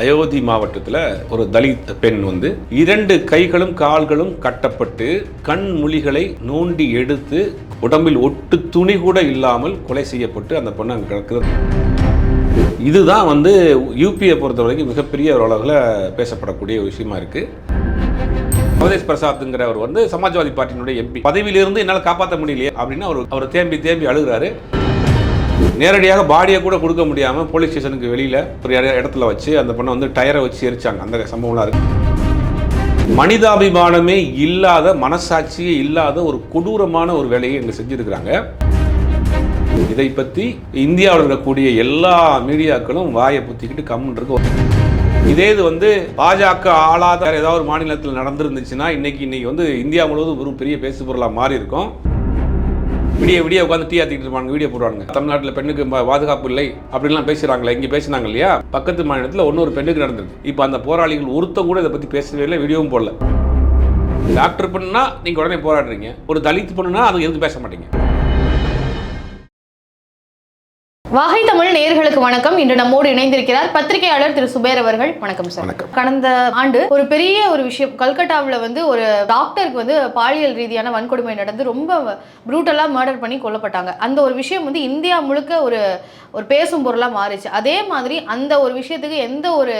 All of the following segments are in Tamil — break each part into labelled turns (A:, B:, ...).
A: அயோத்தி மாவட்டத்தில் ஒரு தலித் பெண் வந்து இரண்டு கைகளும் கால்களும் கட்டப்பட்டு கண் முழிகளை நோண்டி எடுத்து உடம்பில் ஒட்டு துணி கூட இல்லாமல் கொலை செய்யப்பட்டு அந்த பொண்ணு அங்கே கிடக்குது. இதுதான் வந்து யூபியை பொறுத்த வரைக்கும் மிகப்பெரிய ஒரு அளவில் பேசப்படக்கூடிய ஒரு விஷயமா இருக்கு. அவதேஷ் பிரசாத்ங்கிறவர் வந்து சமாஜ்வாதி பார்ட்டியினுடைய எம்பி. பதவியிலிருந்து என்னால் காப்பாற்ற முடியலையே அப்படின்னு அவர் அவர் தேம்பி தேம்பி அழுகிறாரு. நேரடியாக பாடியை கூட கொடுக்க முடியாமல் போலீஸ் ஸ்டேஷனுக்கு வெளியில் ஒரு இடத்துல வச்சு அந்த பொண்ணை வந்து டயரை வச்சு எரிச்சாங்க. அந்த சம்பவம்லாம் இருக்கு. மனிதாபிமானமே இல்லாத மனசாட்சியே இல்லாத ஒரு கொடூரமான ஒரு வேலையை இங்கே செஞ்சுருக்கிறாங்க. இதை பற்றி இந்தியாவில் இருக்கக்கூடிய எல்லா மீடியாக்களும் வாயை புத்திக்கிட்டு கம்முன்றிருக்கு இதே இது வந்து பாஜக ஆளாத ஏதாவது ஒரு மாநிலத்தில் நடந்திருந்துச்சுன்னா இன்னைக்கு இன்னைக்கு வந்து இந்தியா முழுவதும் ஒரு பெரிய பேசு பொருளாக மாறி இருக்கும் விடிய விடிய உட்காந்து டீ ஆத்திட்டு இருப்பாங்க வீடியோ போடுவாங்க தமிழ்நாட்டில் பெண்ணுக்கு பாதுகாப்பு இல்லை அப்படின்லாம் பேசுகிறாங்களே இங்கே பேசினாங்க இல்லையா? பக்கத்து மாநிலத்தில் ஒன்னொரு பெண்ணுக்கு நடந்தது இப்போ அந்த போராளிகள் ஒருத்தம் கூட இதை பற்றி பேசவே இல்லை வீடியோவும் போடல. டாக்டர் பண்ணுனா நீங்கள் உடனே போராடுறீங்க. ஒரு தலித் பண்ணுனா அது எதுக்கு பேச மாட்டீங்க.
B: வாகை தமிழ் நேயர்களுக்கு வணக்கம். இன்று நம்மோடு இணைந்திருக்கிறார் பத்திரிகையாளர் திரு சுபேர் அவர்கள். வணக்கம் சார். கடந்த ஆண்டு ஒரு பெரிய ஒரு விஷயம் கல்கட்டாவில் வந்து ஒரு டாக்டருக்கு வந்து பாலியல் ரீதியான வன்கொடுமை நடந்து ரொம்ப ப்ரூட்டலா மர்டர் பண்ணி கொல்லப்பட்டாங்க. அந்த ஒரு விஷயம் வந்து இந்தியா முழுக்க ஒரு ஒரு பேசும் பொருளா மாறிச்சு. அதே மாதிரி அந்த ஒரு விஷயத்துக்கு எந்த ஒரு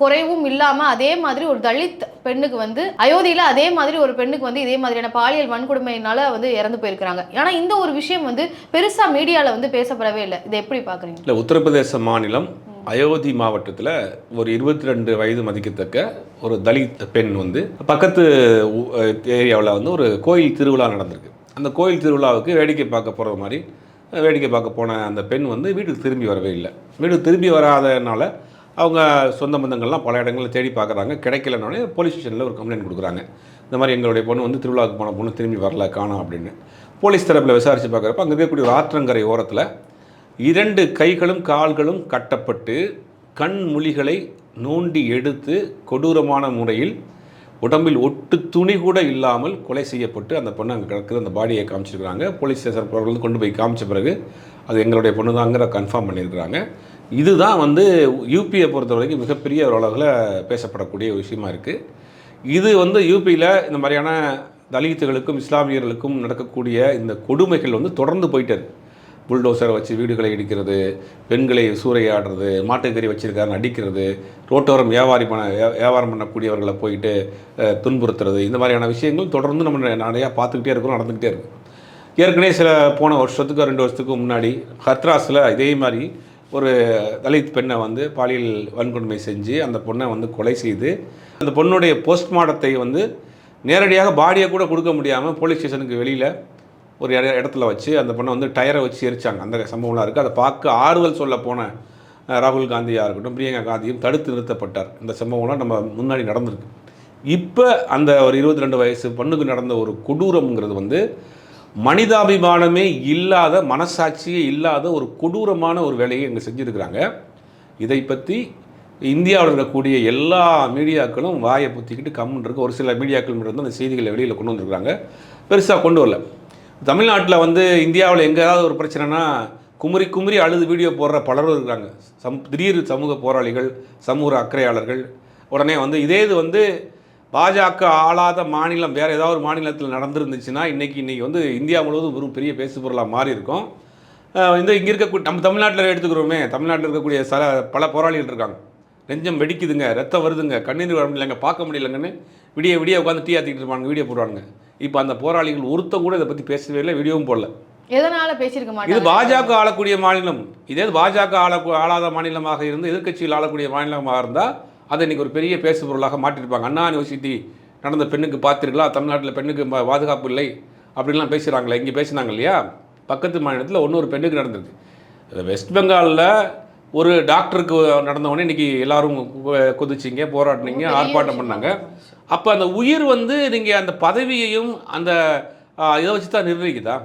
B: குறைவும் இல்லாமல் அதே மாதிரி ஒரு தலித் பெண்ணுக்கு வந்து அயோத்தியில் அதே மாதிரி ஒரு பெண்ணுக்கு வந்து இதே மாதிரியான பாலியல் வன்கொடுமையினால வந்து இறந்து போயிருக்கிறாங்க. ஆனால் இந்த ஒரு விஷயம் வந்து பெருசாக மீடியாவில் வந்து பேசப்படவே இல்லை. இதை எப்படி பார்க்குறீங்க
A: இல்லை உத்தரப்பிரதேச மாநிலம் அயோத்தி மாவட்டத்தில் ஒரு இருபத்தி ரெண்டு வயது மதிக்கத்தக்க ஒரு தலித் பெண் வந்து பக்கத்து ஏரியாவில் வந்து ஒரு கோயில் திருவிழா நடந்திருக்கு. அந்த கோயில் திருவிழாவுக்கு வேடிக்கை பார்க்க போகிற மாதிரி வேடிக்கை பார்க்க போன அந்த பெண் வந்து வீட்டுக்கு திரும்பி வரவே இல்லை. வீட்டுக்கு திரும்பி வராதனால அவங்க சொந்த பந்தங்கள்லாம் பல இடங்களில் தேடி பார்க்குறாங்க. கிடைக்கலனோடனே போலீஸ் ஸ்டேஷனில் ஒரு கம்ப்ளைண்ட் கொடுக்குறாங்க. இந்த மாதிரி எங்களுடைய பொண்ணு வந்து திருவிழாவுக்கு போன பொண்ணு திரும்பி வரல காணும் அப்படின்னு. போலீஸ் தரப்பில் விசாரித்து பார்க்குறப்ப அங்கே இருக்கக்கூடிய ஒரு ஆற்றங்கரை ஓரத்தில் இரண்டு கைகளும் கால்களும் கட்டப்பட்டு கண் முழிகளை நோண்டி எடுத்து கொடூரமான முறையில் உடம்பில் ஒட்டு துணி கூட இல்லாமல் கொலை செய்யப்பட்டு அந்த பொண்ணு அங்கே கிடக்குது. அந்த பாடியை காமிச்சிருக்கிறாங்க. போலீஸ் ஸ்டேஷன் வந்து கொண்டு போய் காமிச்ச பிறகு அது எங்களுடைய பொண்ணு தாங்கிற கன்ஃபார்ம் பண்ணியிருக்கிறாங்க. இதுதான் வந்து யூபியை பொறுத்த வரைக்கும் மிகப்பெரிய அளவில் பேசப்படக்கூடிய ஒரு விஷயமா இருக்குது இது வந்து யூபியில் இந்த மாதிரியான தலித்துகளுக்கும் இஸ்லாமியர்களுக்கும் நடக்கக்கூடிய இந்த கொடுமைகள் வந்து தொடர்ந்து போயிட்டே இருக்கு புல்டோசரை வச்சு வீடுகளை இடிக்கிறது பெண்களை சூறையாடுறது மாட்டுக்கறி வச்சுருக்காரு அடிக்கிறது ரோட்டோரம் வியாபாரி பண்ண வியா- வியாபாரம் பண்ணக்கூடியவர்களை போயிட்டு துன்புறுத்துறது இந்த மாதிரியான விஷயங்கள் தொடர்ந்து நம்ம நிறையா பார்த்துக்கிட்டே இருக்கிறோம் நடந்துக்கிட்டே இருக்கும் ஏற்கனவே சில போன வருஷத்துக்கு ரெண்டு வருஷத்துக்கு முன்னாடி ஹத்ராஸில் இதே மாதிரி ஒரு தலித் பெண்ணை வந்து பாலியல் வன்கொடுமை செஞ்சு அந்த பொண்ணை வந்து கொலை செய்து அந்த பொண்ணுடைய போஸ்ட்மார்ட்டத்தை வந்து நேரடியாக பாடியை கூட கொடுக்க முடியாமல் போலீஸ் ஸ்டேஷனுக்கு வெளியில் ஒரு இட- இடத்துல வச்சு அந்த பொண்ணை வந்து டயரை வச்சு எரிச்சாங்க. அந்த சம்பவம்லாம் இருக்குது அதை பார்க்க ஆறுதல் சொல்ல போன ராகுல் காந்தியாக இருக்கட்டும் பிரியங்கா காந்தியும் தடுத்து நிறுத்தப்பட்டார். இந்த சம்பவம்லாம் நம்ம முன்னாடி நடந்திருக்கு. இப்போ அந்த ஒரு இருபத்தி ரெண்டு வயசு பொண்ணுக்கு நடந்த ஒரு கொடூரம்ங்கிறது வந்து மனிதாபிமானமே இல்லாத மனசாட்சியே இல்லாத ஒரு கொடூரமான ஒரு வேலையை இங்கே செஞ்சுருக்கிறாங்க. இதை பற்றி இந்தியாவில் இருக்கக்கூடிய எல்லா மீடியாக்களும் வாயை புத்திக்கிட்டு கம்முன்னு இருக்கு. ஒரு சில மீடியாக்கள் மட்டும் அந்த செய்திகளை வெளியில் கொண்டு வந்திருக்கிறாங்க. பெருசாக கொண்டு வரல. தமிழ்நாட்டில் வந்து இந்தியாவில் எங்கேயாவது ஒரு பிரச்சனைனா குமுறி குமுறி அழுது வீடியோ போடுற பலரும் இருக்கிறாங்க சம் திடீர் சமூக போராளிகள் சமூக அக்கறையாளர்கள் உடனே வந்து இதே இது வந்து பாஜக ஆளாத மாநிலம் வேறு ஏதாவது ஒரு மாநிலத்தில் நடந்திருந்துச்சுன்னா இன்றைக்கி இன்றைக்கி வந்து இந்தியா முழுவதும் ஒரு பெரிய பேசு பொருளாக மாறி இருக்கும் இந்த இங்கே இருக்கக்கூடிய நம்ம தமிழ்நாட்டில் எடுத்துக்கிறோமே தமிழ்நாட்டில் இருக்கக்கூடிய சில பல போராளிகள் இருக்காங்க. நெஞ்சம் வெடிக்குதுங்க ரத்தம் வருதுங்க கண்ணீர் வர முடியலங்க பார்க்க முடியலங்கன்னு விடிய விடிய உட்காந்து டீ ஆத்திட்டு இருப்பாங்க வீடியோ போடுவாங்க இப்போ அந்த போராளிகள் ஒருத்தம் கூட இதை பற்றி பேசவே இல்லை வீடியோவும் போடல.
B: எதனால பேசியிருக்க
A: இது
B: மாட்டாங்க
A: பாஜக ஆளக்கூடிய மாநிலம். இதே இது பாஜக ஆள ஆளாத மாநிலமாக இருந்து எதிர்க்கட்சியில் ஆளக்கூடிய மாநிலமாக இருந்தால் அதை இன்னைக்கு ஒரு பெரிய பேசு பொருளாக மாற்றிருப்பாங்க அண்ணா யூனிவர்சிட்டி நடந்த பெண்ணுக்கு பார்த்துருங்களா தமிழ்நாட்டில் பெண்ணுக்கு பாதுகாப்பு இல்லை அப்படின்லாம் பேசுகிறாங்களே இங்கே பேசினாங்க இல்லையா? பக்கத்து மாநிலத்தில் இன்னொரு பெண்ணுக்கு நடந்திருக்கு அது வெஸ்ட் பெங்காலில் ஒரு டாக்டருக்கு நடந்த உடனே இன்னைக்கு எல்லாரும் குதிச்சிங்க போராடினீங்க
B: பெரிய
A: ஆர்ப்பாட்டம். பண்ணாங்க. அப்போ அந்த உயிர் வந்து நீங்கள் அந்த பதவியையும் அந்த இதை வச்சு தான் நிர்ணயிக்குதா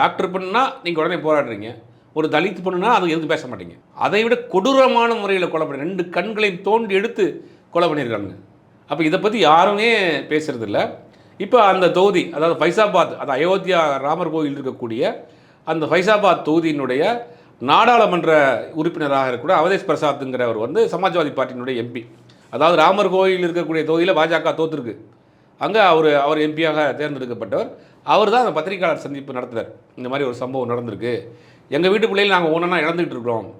A: டாக்டர் பண்ணுனா நீங்கள் உடனே போராடுறீங்க. ஒரு தலித் பொண்ணுனா அது எதுக்கு பேச மாட்டீங்க? அதை விட கொடூரமான முறையில் கொலை பண்ணி ரெண்டு கண்களையும் தோண்டி எடுத்து கொலை பண்ணியிருக்காங்க அப்போ இதை பற்றி யாருமே பேசுகிறதில்ல இப்போ அந்த தொகுதி அதாவது ஃபைசாபாத் அது அயோத்தியா ராமர் கோயில் இருக்கக்கூடிய அந்த ஃபைசாபாத் தொகுதியினுடைய நாடாளுமன்ற உறுப்பினராக இருக்கக்கூடிய அவதேஷ் பிரசாத்துங்கிறவர் வந்து சமாஜ்வாதி பார்ட்டியினுடைய எம்பி அதாவது ராமர் கோயில் இருக்கக்கூடிய தொகுதியில் பாஜக தோத்துருக்கு. அங்கே அவர் அவர் எம்பியாக தேர்ந்தெடுக்கப்பட்டவர். அவர் தான் அந்த பத்திரிகையாளர் சந்திப்பு நடத்துகிறார் இந்த மாதிரி ஒரு சம்பவம் நடந்திருக்கு. எங்கள் வீட்டு பிள்ளைகள் நாங்கள் ஒன்றா இழந்துகிட்டு இருக்கிறோம்.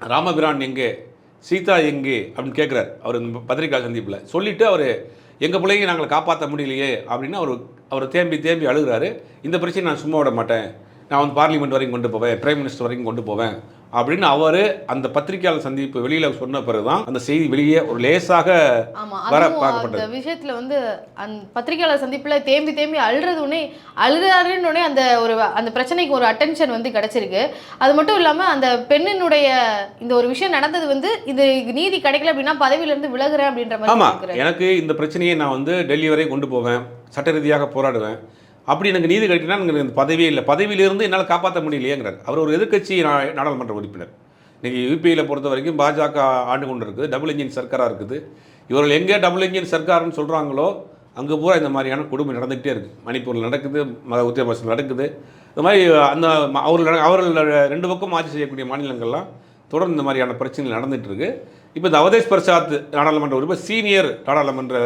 A: ராமபிரான் எங்கே? சீதா எங்கே? அப்படின்னு கேட்குறார் அவர் இந்த பத்திரிகா சந்திப்பில். சொல்லிவிட்டு அவர் எங்கள் பிள்ளைங்க நாங்கள் காப்பாற்ற முடியலையே அப்படின்னு அவர் அவர் தேம்பி தேம்பி அழுகுறாரு. இந்த பிரச்சனை நான் சும்மா விட மாட்டேன். நான் வந்து பார்லிமெண்ட் வரைக்கும் கொண்டு போவேன். பிரைம் மினிஸ்டர் வரைக்கும் கொண்டு போவேன். அப்படின்னு அவர் அந்த பத்திரிகையாளர் சந்திப்பு வெளியில் சொன்ன பிறகு தான் அந்த செய்தி வெளியே ஒரு லேசாக
B: ஆமா
A: வர பார்க்கப்பட்டது.
B: விஷயத்துல வந்து அந்த பத்திரிகையாளர் சந்திப்புல தேம்பி தேம்பி அழுறது உடனே அழுறாருன்னு அந்த ஒரு அந்த பிரச்சனைக்கு ஒரு அட்டென்ஷன் வந்து கிடைச்சிருக்கு. அது மட்டும் இல்லாம அந்த பெண்ணினுடைய இந்த ஒரு விஷயம் நடந்தது வந்து இது நீதி கிடைக்கல அப்படின்னா பதவியில இருந்து விலகுறேன் அப்படின்ற மாதிரி சொல்லியிருக்காரு.
A: எனக்கு இந்த பிரச்சனையை நான் வந்து டெல்லி வரை கொண்டு போவேன். சட்ட ரீதியாக போராடுவேன். அப்படி எனக்கு நீதி கிடைக்கணும்னா எனக்கு இந்த பதவியே இல்லை. பதவியிலிருந்து என்னால் காப்பாற்ற முடியலையேங்கிறார். அவர் ஒரு எதிர்கட்சி நாடாளுமன்ற உறுப்பினர். இன்றைக்கி யூபியில் பொறுத்த வரைக்கும் பாஜக ஆண்டு கொண்டு இருக்குது டபுள் இன்ஜின் சர்க்காராக இருக்குது. இவர்கள் எங்கே டபுள் இன்ஜின் சர்க்காருன்னு சொல்கிறாங்களோ அங்கே பூரா இந்த மாதிரியான கொடுமை நடந்துகிட்டே இருக்குது மணிப்பூரில் நடக்குது மத உத்தரப்பிரதேசத்தில் நடக்குது. இந்த மாதிரி அந்த அவர்கள் அவர்கள் ரெண்டு பக்கம் ஆட்சி செய்யக்கூடிய மாநிலங்கள்லாம் தொடர்ந்து இந்த மாதிரியான பிரச்சனைகள் நடந்துகிட்ருக்கு இப்போ இந்த அவதேஷ் பிரசாத் நாடாளுமன்ற உறுப்பினர் சீனியர் நாடாளுமன்ற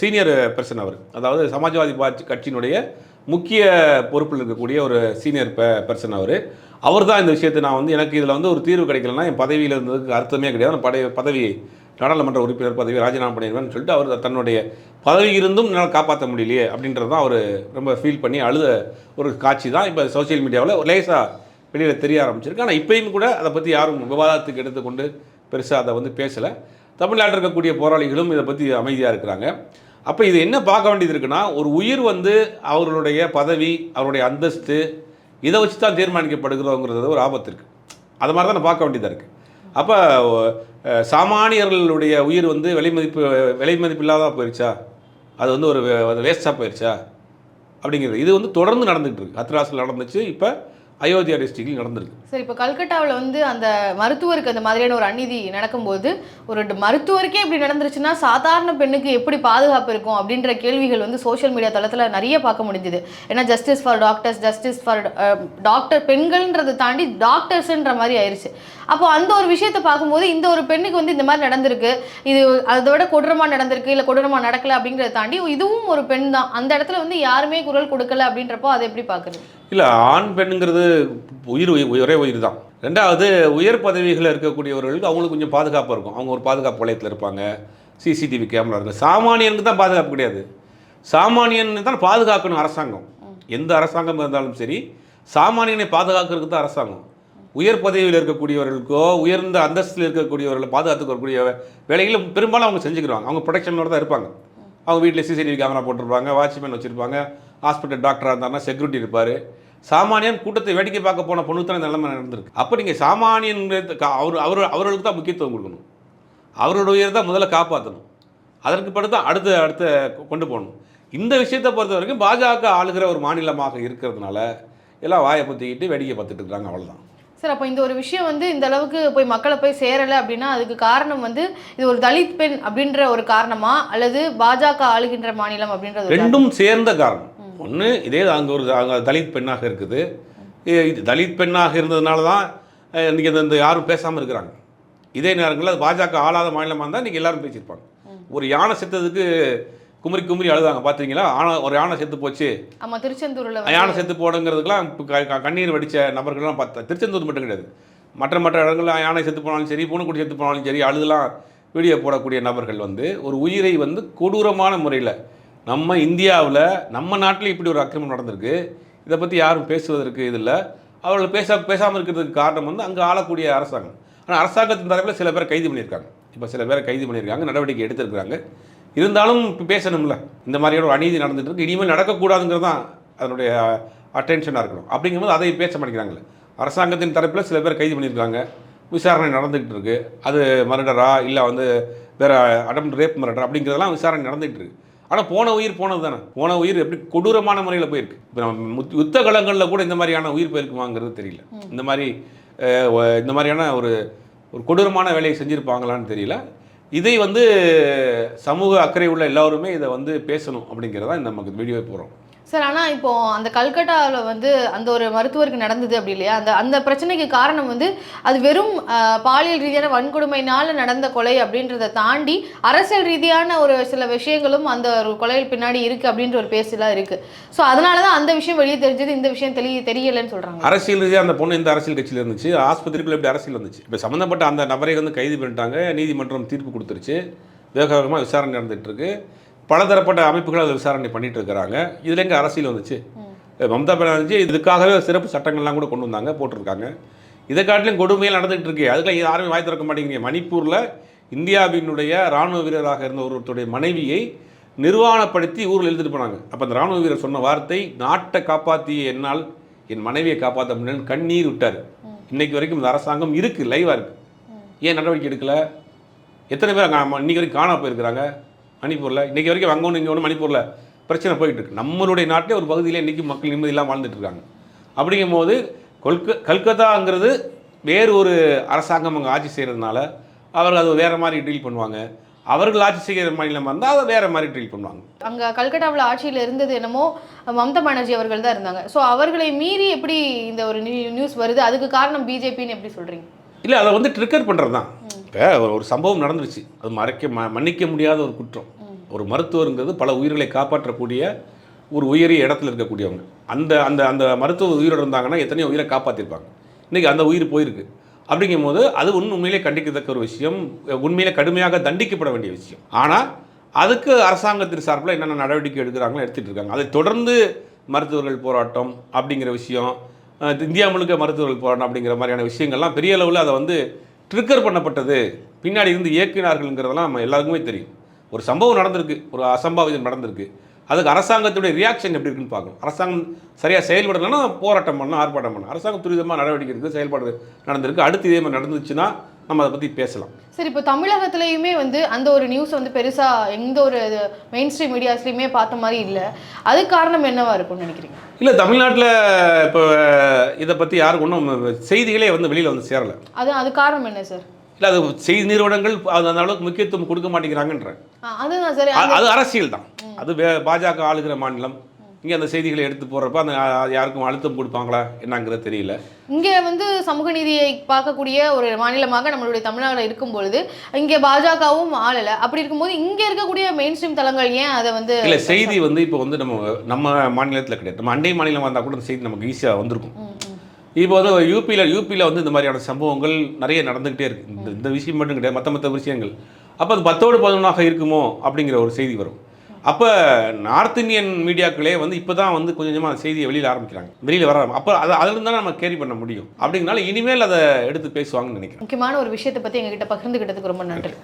A: சீனியர் பர்சன் அவர். அதாவது சமாஜ்வாதி பார்ட்டி கட்சியினுடைய முக்கிய பொறுப்பில் இருக்கக்கூடிய ஒரு சீனியர் பர்சன் அவர் அவர். தான் இந்த விஷயத்தை நான் வந்து எனக்கு இதில் வந்து ஒரு தீர்வு கிடைக்கலன்னா என் பதவியில் இருந்ததுக்கு அர்த்தமே கிடையாது. நான் படைய பதவி நாடாளுமன்ற உறுப்பினர் பதவி ராஜினாமா பண்ணிடுவேன்னு சொல்லிட்டு அவர் தன்னுடைய பதவி இருந்தும் என்னால் காப்பாற்ற முடியலையே அப்படின்றது தான் அவர் ரொம்ப ஃபீல் பண்ணி அழுத ஒரு காட்சி தான். இப்போ சோஷியல் மீடியாவில் லேசாக வெளியில் தெரிய ஆரம்பிச்சிருக்கு. ஆனால் இப்பயும் கூட அதை பற்றி யாரும் விவாதத்துக்கு எடுத்துக்கொண்டு பெருசாக அதை வந்து பேசலை. தமிழ்நாட்டில் இருக்கக்கூடிய போராளிகளும் இதை பற்றி அமைதியாக இருக்கிறாங்க. அப்போ இது என்ன பார்க்க வேண்டியது இருக்குன்னா ஒரு உயிர் வந்து அவர்களுடைய பதவி அவருடைய அந்தஸ்து இதை வச்சு தான் தீர்மானிக்கப்படுகிறோங்கிறது ஒரு ஆபத்து இருக்குது அது மாதிரி தான் நான் பார்க்க வேண்டியதாக இருக்குது அப்போ சாமானியர்களுடைய உயிர் வந்து விலை மதிப்பு விலை மதிப்பு இல்லாத போயிடுச்சா அது வந்து ஒரு வேஸ்ட்டாக போயிருச்சா? அப்படிங்கிறது. இது வந்து தொடர்ந்து நடந்துகிட்டு இருக்கு. ஹத்ராஸில் நடந்துச்சு. இப்போ அயோத்தியா டிஸ்ட்ரிக்டில் நடந்திருக்கு.
B: சரி இப்போ கல்கட்டாவில் வந்து அந்த மருத்துவருக்கு அந்த மாதிரியான ஒரு அநீதி நடக்கும்போது ஒரு மருத்துவருக்கே இப்படி நடந்துருச்சுன்னா சாதாரண பெண்ணுக்கு எப்படி பாதுகாப்பு இருக்கும் அப்படின்ற கேள்விகள் வந்து சோஷியல் மீடியா தளத்தில் நிறைய பார்க்க முடிஞ்சுது. ஏன்னா justice for doctors justice for doctor பெண்கள்ன்றதை தாண்டி டாக்டர்ஸ்ன்ற மாதிரி ஆயிடுச்சு அப்போ அந்த ஒரு விஷயத்தை பார்க்கும்போது இந்த ஒரு பெண்ணுக்கு வந்து இந்த மாதிரி நடந்திருக்கு. இது அதை விட கொடூரமாக நடந்திருக்கு இல்லை கொடூரமாக நடக்கல அப்படிங்கிறத தாண்டி இதுவும் ஒரு பெண் தான். அந்த இடத்துல வந்து யாருமே குரல் கொடுக்கல அப்படின்றப்போ அதை எப்படி பார்க்குறது?
A: இல்லை ஆண் பெண்ணுங்கிறது உயிர் உயிர் ஒரே உயிர் தான். ரெண்டாவது உயர் பதவிகளில் இருக்கக்கூடியவர்களுக்கு அவங்களுக்கு கொஞ்சம் பாதுகாப்பாக இருக்கும். அவங்க ஒரு பாதுகாப்பு வளையத்தில் இருப்பாங்க சிசிடிவி கேமரா இருக்குது சாமானியனுக்கு தான் பாதுகாப்பு கிடையாது. சாமானியன் தான் பாதுகாக்கணும் அரசாங்கம். எந்த அரசாங்கம் இருந்தாலும் சரி சாமானியனை பாதுகாக்கிறதுக்கு தான் அரசாங்கம். உயர் பதவியில் இருக்கக்கூடியவர்களுக்கோ உயர்ந்த அந்தஸ்தில் இருக்கக்கூடியவர்களை பாதுகாத்துக்கூடிய வேலைகளும் பெரும்பாலும் அவங்க செஞ்சுக்கிறாங்க அவங்க ப்ரொடெக்ஷனோட தான் இருப்பாங்க. அவங்க வீட்டில் சிசிடிவி கேமரா போட்டிருப்பாங்க வாட்ச்மேன் வச்சுருப்பாங்க ஹாஸ்பிட்டல் டாக்டராக இருந்தாங்கன்னா செக்யூரிட்டி இருப்பார். சாமானியன் கூட்டத்தை வேடிக்கை பார்க்க போன பொண்ணுக்கு தான் இந்த நிலைமை நடந்திருக்கு. அப்போ நீங்கள் சாமானியன் அவர் அவர் அவர்களுக்கு தான் முக்கியத்துவம் கொடுக்கணும். அவரோட உயிரை தான் முதல்ல காப்பாற்றணும் அதற்கு பிறகு தான் அடுத்த அடுத்த கொண்டு போகணும். இந்த விஷயத்தை பொறுத்த வரைக்கும் பாஜக ஆளுகிற ஒரு மாநிலமாக இருக்கிறதுனால எல்லாம் வாயை பற்றிக்கிட்டு வேடிக்கை பார்த்துட்டு இருக்காங்க அவ்வளோதான்
B: சார் அப்போ இந்த ஒரு விஷயம் வந்து இந்த அளவுக்கு போய் மக்களை போய் சேரலை அப்படின்னா அதுக்கு காரணம் வந்து இது ஒரு தலித் பெண் அப்படின்ற ஒரு காரணமா? அல்லது பாஜக ஆளுகின்ற மாநிலம் அப்படின்றது
A: ரெண்டும் சேர்ந்த காரணம். ஒன்று இதே அங்கே ஒரு அங்கே தலித் பெண்ணாக இருக்குது. இது தலித் பெண்ணாக இருந்ததுனால தான் இன்றைக்கி இந்த இந்த யாரும் பேசாமல் இருக்கிறாங்க. இதே நேரங்களில் அது பாஜக ஆளாத மாநிலமாக இருந்தால் இன்றைக்கி எல்லாரும் பேசியிருப்பாங்க. ஒரு யானை செத்ததுக்கு குமரி குமரி அழுதாங்க பார்த்தீங்களா ஆனா ஒரு யானை செத்து போச்சு.
B: ஆமா திருச்செந்தூர்ல
A: யானை செத்து இப்ப க- கண்ணீர் வடித்த நபர்கள்லாம் பார்த்தா திருச்செந்தூர் மட்டும் கிடையாது. மற்ற மற்ற இடங்கள்ல யானை செத்து போனாலும் சரி பூனைக்குடி செத்து போனாலும் சரி அழுதலாம் வீடியோ போடக்கூடிய நபர்கள் வந்து ஒரு உயிரை வந்து கொடூரமான முறையில் நம்ம இந்தியாவில் நம்ம நாட்டில் இப்படி ஒரு அக்கிரமம் நடந்திருக்கு. இதை பற்றி யாரும் பேசுவதற்கு இது இல்லை. அவர்கள் பேச பேசாமல் இருக்கிறதுக்கு காரணம் வந்து அங்கே ஆளக்கூடிய அரசாங்கம். ஆனால் அரசாங்கத்தின் தரப்பில் சில பேர் கைது பண்ணியிருக்காங்க. இப்போ சில பேரை கைது பண்ணியிருக்காங்க நடவடிக்கை எடுத்திருக்கிறாங்க. இருந்தாலும் இப்போ பேசணும்ல. இந்த மாதிரியான ஒரு அநீதி நடந்துட்டு இருக்கு இனிமேல் நடக்கக்கூடாதுங்கிறது தான் அதனுடைய அட்டென்ஷனாக இருக்கணும். அப்படிங்கும்போது அதை பேச மாட்டேங்கிறாங்களே. அரசாங்கத்தின் தரப்பில் சில பேர் கைது பண்ணியிருக்காங்க. விசாரணை நடந்துகிட்டு இருக்கு அது மர்டரா? இல்லை வந்து வேற அடம் ரேப் மர்டர் அப்படிங்கிறதெல்லாம் விசாரணை நடந்துகிட்டு இருக்கு ஆனால் போன உயிர் போனது தானே. போன உயிர் எப்படி கொடூரமான முறையில் போயிருக்கு. இப்போ நம்ம முத்- யுத்த களங்களில் கூட இந்த மாதிரியான உயிர் போயிருக்குமாங்கிறது தெரியல. இந்த மாதிரி இந்த மாதிரியான ஒரு ஒரு கொடூரமான வேலையை செஞ்சுருப்பாங்களான்னு தெரியல. இதை வந்து சமூக அக்கறை உள்ள எல்லாருமே இதை வந்து பேசணும் அப்படிங்கிறதான் இந்த நமக்கு வீடியோ போகிறோம்
B: சார் ஆனால் இப்போ அந்த கல்கட்டாவில் வந்து அந்த ஒரு மருத்துவருக்கு நடந்தது அப்படி இல்லையா? அந்த அந்த பிரச்சனைக்கு காரணம் வந்து அது வெறும் பாலியல் ரீதியான வன்கொடுமையினால் நடந்த கொலை அப்படின்றத தாண்டி அரசியல் ரீதியான ஒரு சில விஷயங்களும் அந்த ஒரு கொலையில் பின்னாடி இருக்குது அப்படின்ற ஒரு பேசலாம் இருக்குது ஸோ அதனால தான் அந்த விஷயம் வெளியே தெரிஞ்சது இந்த விஷயம் தெரிய தெரியலைன்னு சொல்கிறாங்க
A: அரசியல் ரீதியாக அந்த பொண்ணு இந்த அரசியல் கட்சியில் இருந்துச்சு. ஆஸ்பத்திரிக்குள்ள எப்படி அரசியல் வந்துச்சு. இப்போ சம்மந்தப்பட்ட அந்த நபரை வந்து கைது பண்ணிட்டாங்க நீதிமன்றம் தீர்ப்பு கொடுத்துருச்சு. வேக வேகமாக விசாரணை நடந்துகிட்ருக்கு பலதரப்பட்ட அமைப்புகள் அதை விசாரணை பண்ணிட்டு இருக்கிறாங்க இதுல எங்க அரசியல் வந்துச்சு? மம்தா பானர்ஜி இதுக்காகவே சிறப்பு சட்டங்கள்லாம் கூட கொண்டு வந்தாங்க போட்டிருக்காங்க. இதை காட்டிலும் கொடுமையில் நடந்துகிட்டு இருக்கு. அதுக்குலாம் யாருமே வாய் திறக்க மாட்டேங்கிறீங்க மணிப்பூரில் இந்தியாவினுடைய ராணுவ வீரராக இருந்த ஒருவருடைய மனைவியை நிர்வாணப்படுத்தி ஊரில் எழுதிட்டு போனாங்க. அப்போ அந்த ராணுவ வீரர் சொன்ன வார்த்தை நாட்டை காப்பாற்றிய என்னால் என் மனைவியை காப்பாற்ற முடியலன்னு கண்ணீர் விட்டார். இன்னைக்கு வரைக்கும் இந்த அரசாங்கம் இருக்குது லைவாக இருக்குது ஏன் நடவடிக்கை எடுக்கல? எத்தனை பேர் இன்னைக்கு வரைக்கும் காணாம போயிருக்கிறாங்க? மணிப்பூரில். இன்னைக்கு வரைக்கும் அங்கே ஒன்று இங்கே ஒன்று மணிப்பூரில் பிரச்சனை போயிட்டு இருக்கு நம்மளுடைய நாட்டிலே ஒரு பகுதியில் இன்னைக்கு மக்கள் நிம்மதி இல்லாமல் வாழ்ந்துட்டு இருக்காங்க அப்படிங்கும்போது கொல்க கல்கத்தாங்கிறது வேறு ஒரு அரசாங்கம் அங்கே ஆட்சி செய்கிறதுனால அவர்கள் அது வேறு மாதிரி டீல் பண்ணுவாங்க. அவர்கள் ஆட்சி செய்கிற மாநிலம் வந்தால் அதை வேறு மாதிரி டீல் பண்ணுவாங்க.
B: அங்க கல்கட்டாவில் ஆட்சியில் இருந்தது என்னமோ மம்தா பானர்ஜி அவர்கள் தான் இருந்தாங்க. ஸோ அவர்களை மீறி எப்படி இந்த ஒரு நியூஸ் வருது? அதுக்கு காரணம் பிஜேபின்னு எப்படி சொல்றீங்க?
A: இல்லை அதை வந்து ட்ரிக்கர் பண்ணுறது தான் இப்போ ஒரு சம்பவம் நடந்துருச்சு. அது மறைக்க ம மன்னிக்க முடியாத ஒரு குற்றம். ஒரு மருத்துவருங்கிறது பல உயிர்களை காப்பாற்றக்கூடிய ஒரு உயரிய இடத்துல இருக்கக்கூடியவங்க. அந்த அந்த அந்த மருத்துவ உயிரோடு இருந்தாங்கன்னா எத்தனையோ உயிரை காப்பாற்றிருப்பாங்க இன்றைக்கி அந்த உயிர் போயிருக்கு. அப்படிங்கும்போது அது உண்மை- உண்மையிலே கண்டிக்கத்தக்க ஒரு விஷயம். உண்மையிலே கடுமையாக தண்டிக்கப்பட வேண்டிய விஷயம். ஆனால் அதுக்கு அரசாங்கத்தின் சார்பில் என்னென்ன நடவடிக்கை எடுக்கிறாங்களோ எடுத்துகிட்டு இருக்காங்க. அதை தொடர்ந்து மருத்துவர்கள் போராட்டம் அப்படிங்கிற விஷயம் இந்தியா முழுக்க மருத்துவர்கள் போராட்டம் அப்படிங்கிற மாதிரியான விஷயங்கள்லாம் பெரிய அளவில் அதை வந்து ட்ரிக்கர் பண்ணப்பட்டது. பின்னாடி இருந்து இயக்கினார்கள்ங்கிறதெல்லாம் நம்ம எல்லாருக்குமே தெரியும். ஒரு சம்பவம் நடந்திருக்கு. ஒரு அசம்பாவிதம் நடந்திருக்கு. அதுக்கு அரசாங்கத்துடைய ரியாக்ஷன் எப்படி இருக்குன்னு பார்க்கணும். அரசாங்கம் சரியாக செயல்படலைன்னா போராட்டம் பண்ணணும் ஆர்ப்பாட்டம் பண்ணணும் அரசாங்கம் துரிதமாக நடவடிக்கை இருக்குது செயல்பாடு நடந்திருக்கு. அடுத்து இதே மாதிரி நடந்துச்சுன்னா நம்ம அதை பற்றி பேசலாம்.
B: சரி இப்போ தமிழகத்துலேயுமே வந்து அந்த ஒரு நியூஸ் வந்து பெருசா எந்த ஒரு மெயின் ஸ்ட்ரீம் மீடியாஸ்லையுமே பார்த்த மாதிரி இல்லை. அதுக்கு காரணம் என்னவா இருக்கும்னு நினைக்கிறீங்க?
A: இல்லை தமிழ்நாட்டில் இப்போ இதை பற்றி யாருக்கும் ஒன்றும் செய்திகளே வந்து வெளியில் வந்து சேரலை.
B: அது அது காரணம் என்ன சார்
A: இல்லை அது செய்தி நிறுவனங்கள் அது அந்த அளவுக்கு முக்கியத்துவம் கொடுக்க மாட்டேங்கிறாங்கன்றேன்
B: அதுதான் சார்
A: அது அரசியல் தான் அது பாஜக ஆளுகிற மாநிலம். இங்கே அந்த செய்திகளை எடுத்து போடுறப்ப அந்த யாருக்கும் அழுத்தம் கொடுப்பாங்களா என்னங்கிறது தெரியல.
B: இங்க வந்து சமூக நீதியை பார்க்கக்கூடிய ஒரு மாநிலமாக நம்மளுடைய தமிழ்நாடு இருக்கும் பொழுது இங்க பாஜகவும் ஆளல. அப்படி இருக்கும்போது இங்க இருக்கக்கூடிய மெயின் ஸ்ட்ரீம் தளங்கள் ஏன் அதை வந்து
A: இல்லை செய்தி வந்து இப்போ வந்து நம்ம நம்ம மாநிலத்தில் கிடையாது. நம்ம அண்டை மாநிலம் வந்தால் கூட அந்த செய்தி நமக்கு ஈஸியாக வந்திருக்கும். இப்போ வந்து யூபியில் யூபியில் வந்து இந்த மாதிரியான சம்பவங்கள் நிறைய நடந்துக்கிட்டே இருக்கு. இந்த இந்த விஷயம் மட்டும் கிடையாது மற்ற மற்ற விஷயங்கள். அப்போ அது பத்தோடு பதினொன்றாக இருக்குமோ அப்படிங்கிற ஒரு செய்தி வரும். அப்போ நார்த் இந்தியன் மீடியாக்களே வந்து இப்போ தான் வந்து கொஞ்சம் கொஞ்சமாக செய்தியை வெளியில் ஆரம்பிக்கிறாங்க. வெளியில் வர அப்போ அதை அதிலிருந்து தான் நம்ம கேரி பண்ண முடியும். அப்படிங்கனால இனிமேல் அதை எடுத்து பேசுவாங்கன்னு நினைக்கிறேன்.
B: முக்கியமான ஒரு விஷயத்தை பத்தி எங்ககிட்ட பகிர்ந்துகிட்டதுக்கு ரொம்ப நன்றி.